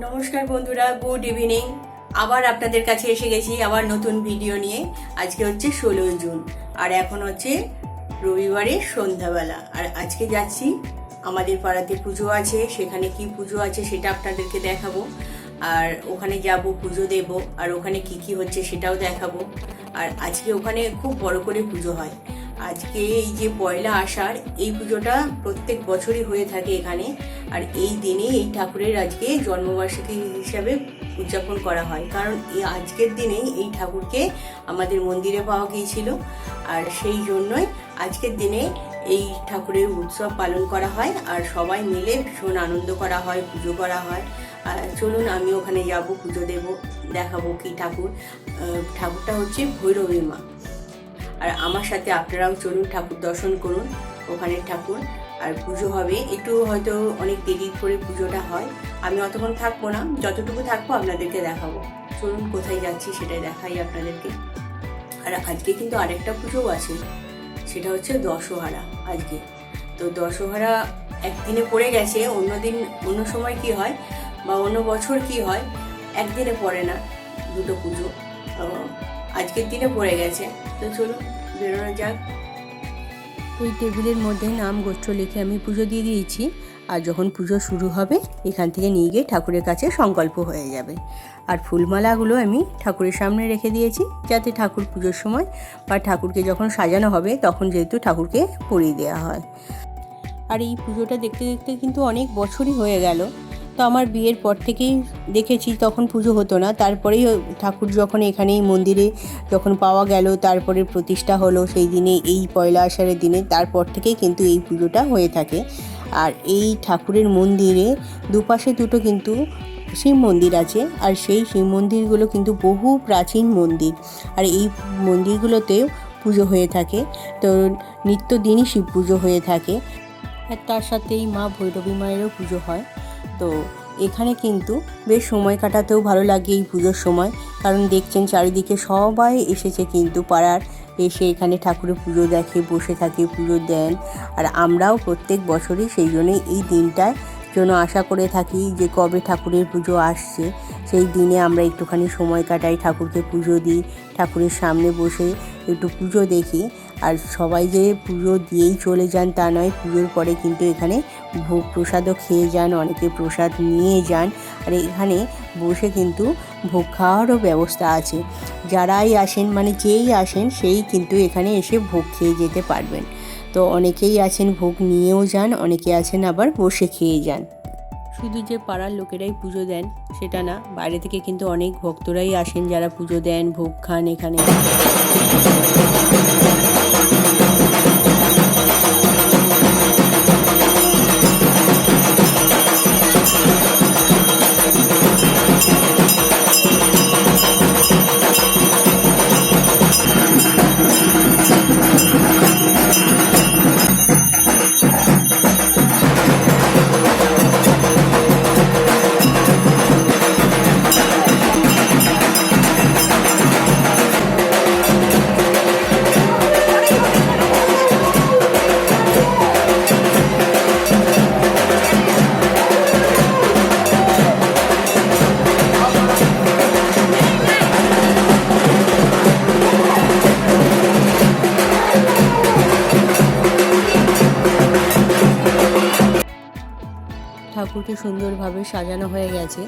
নমস্কার বন্ধুরা good evening আবার আপনাদের কাছে এসে গেছি আবার নতুন ভিডিও নিয়ে। আজকে হচ্ছে ষোলোই জুন, আর এখন হচ্ছে রবিবারের সন্ধ্যাবেলা। আর আজকে যাচ্ছি, আমাদের পাড়াতে পুজো আছে, সেখানে কি পুজো আছে সেটা আপনাদেরকে দেখাবো। আর ওখানে যাব, পুজো দেব, আর ওখানে কি কি হচ্ছে সেটাও দেখাবো। আর আজকে ওখানে খুব বড় করে পুজো হয়। আজকে এই যে পয়লা আষাঢ়, এই পুজোটা প্রত্যেক বছরই হয়ে থাকে এখানে। আর এই দিনে এই ঠাকুরের আজকে জন্মবার্ষিকী হিসাবে উদযাপন করা হয়। কারণ এই আজকের দিনেই এই ঠাকুরকে আমাদের মন্দিরে পাওয়া গিয়েছিল। আর সেই জন্যই আজকের দিনে এই ঠাকুরের উৎসব পালন করা হয়। আর সবাই মিলে ভীষণ আনন্দ করা হয়, পুজো করা হয়। আর চলুন, আমি ওখানে যাব, পুজো দেব, দেখাবো কি ঠাকুর। ঠাকুরটা হচ্ছে ভৈরবী মা। আর আমার সাথে আপনারাও চলুন, ঠাকুর দর্শন করুন ওখানে ঠাকুর। আর পুজো হবে, একটু হয়তো অনেক দেরি করে পুজোটা হয়। আমি অতক্ষণ থাকব না, যতটুকু থাকব আপনাদেরকে দেখাবো। চলুন, কোথায় যাচ্ছি সেটাই দেখাই আপনাদেরকে। আর আজকে কিন্তু আরেকটা পুজোও আছে, সেটা হচ্ছে দশহারা আজকে। তো দশহারা একদিনে পড়ে গেছে অন্যদিন অন্য সময় কি হয় বা অন্য বছর কি হয়, একদিনে পড়ে না দুটো পুজো। আজকের দিনে পড়ে গেছে। তো চলুন বেরোনো যাক। ওই টেবিলের মধ্যে নাম গোত্র লিখে আমি পুজো দিয়ে দিয়েছি। আর যখন পুজো শুরু হবে, এখান থেকে নিয়ে গিয়ে ঠাকুরের কাছে সংকল্প হয়ে যাবে। আর ফুলমালাগুলো আমি ঠাকুরের সামনে রেখে দিয়েছি, যাতে ঠাকুর পুজোর সময় বা ঠাকুরকে যখন সাজানো হবে, তখন যেহেতু ঠাকুরকে পরিয়ে দেওয়া হয়। আর এই পুজোটা দেখতে দেখতে কিন্তু অনেক বছরই হয়ে গেল। তো আমার বিয়ের পর থেকেই দেখেছি তখন পুজো হতো না। তারপরেই ঠাকুর যখন এখানে এই মন্দিরে যখন পাওয়া গেল, তারপরে প্রতিষ্ঠা হলো সেই দিনে, এই পয়লা আষাঢ়ের দিনে, তারপর থেকেই কিন্তু এই পুজোটা হয়ে থাকে। আর এই ঠাকুরের মন্দিরে দুপাশে দুটো কিন্তু শিব মন্দির আছে, আর সেই শিব মন্দিরগুলো কিন্তু বহু প্রাচীন মন্দির। আর এই মন্দিরগুলোতেও পুজো হয়ে থাকে, তো নিত্যদিনই শিব পুজো হয়ে থাকে। আর তার সাথেই মা ভৈরবী মায়েরও পুজো হয়। তো এখানে কিন্তু বেশ সময় কাটাতেও ভালো লাগে এই পুজোর সময়। কারণ দেখছেন চারিদিকে সবাই এসেছে কিন্তু পাড়ার। এসে এখানে ঠাকুরের পুজো দেখে, বসে থাকে, পুজো দেন। আর আমরাও প্রত্যেক বছরই সেই জন্যই এই দিনটায় জন্য আশা করে থাকি যে কবে ঠাকুরের পুজো আসছে, সেই দিনে আমরা একটুখানি সময় কাটাই, ঠাকুরকে পুজো দিই, ঠাকুরের সামনে বসে একটু পুজো দেখি। আর সবাই যে পুজো দিয়েই চলে যান তা নয়, পুজোর পরে কিন্তু এখানে ভোগ প্রসাদও খেয়ে যান, অনেকে প্রসাদ নিয়ে যান। আর এখানে বসে কিন্তু ভোগ খাওয়ারও ব্যবস্থা আছে। যারাই আসেন মানে যেই আসেন, সেই কিন্তু এখানে এসে ভোগ খেয়ে যেতে পারবেন। তো অনেকেই আছেন ভোগ নিয়েও যান, অনেকে আছেন আবার বসে খেয়ে যান। শুধু যে পাড়ার লোকেরাই পুজো দেন, সেটা না, বাইরে থেকে কিন্তু অনেক ভক্তরাই আসেন যারা পুজো দেন, ভোগ খান এখানে। ঠাকুরকে সুন্দরভাবে সাজানো হয়ে গেছে।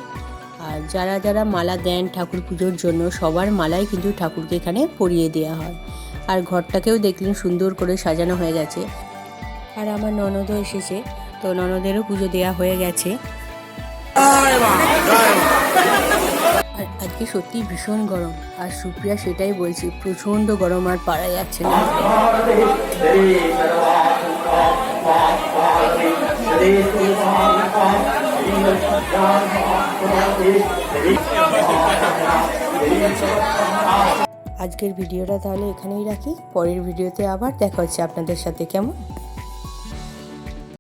আর যারা যারা মালা দেন ঠাকুর পুজোর জন্য, সবার মালাই কিন্তু ঠাকুরকে এখানে পরিয়ে দেওয়া হয়। আর ঘরটাকেও দেখলেন সুন্দর করে সাজানো হয়ে গেছে। আর আমার ননদও এসেছে, তো ননদেরও পুজো দেওয়া হয়ে গেছে। আর আজকে সত্যি ভীষণ গরম, আর সুপ্রিয়া সেটাই বলছি, প্রচণ্ড গরম আর পারা যাচ্ছে না। আজকের ভিডিওটা তাহলে এখানেই রাখি। পরের ভিডিওতে আবার দেখা হচ্ছে আপনাদের সাথে কেমন?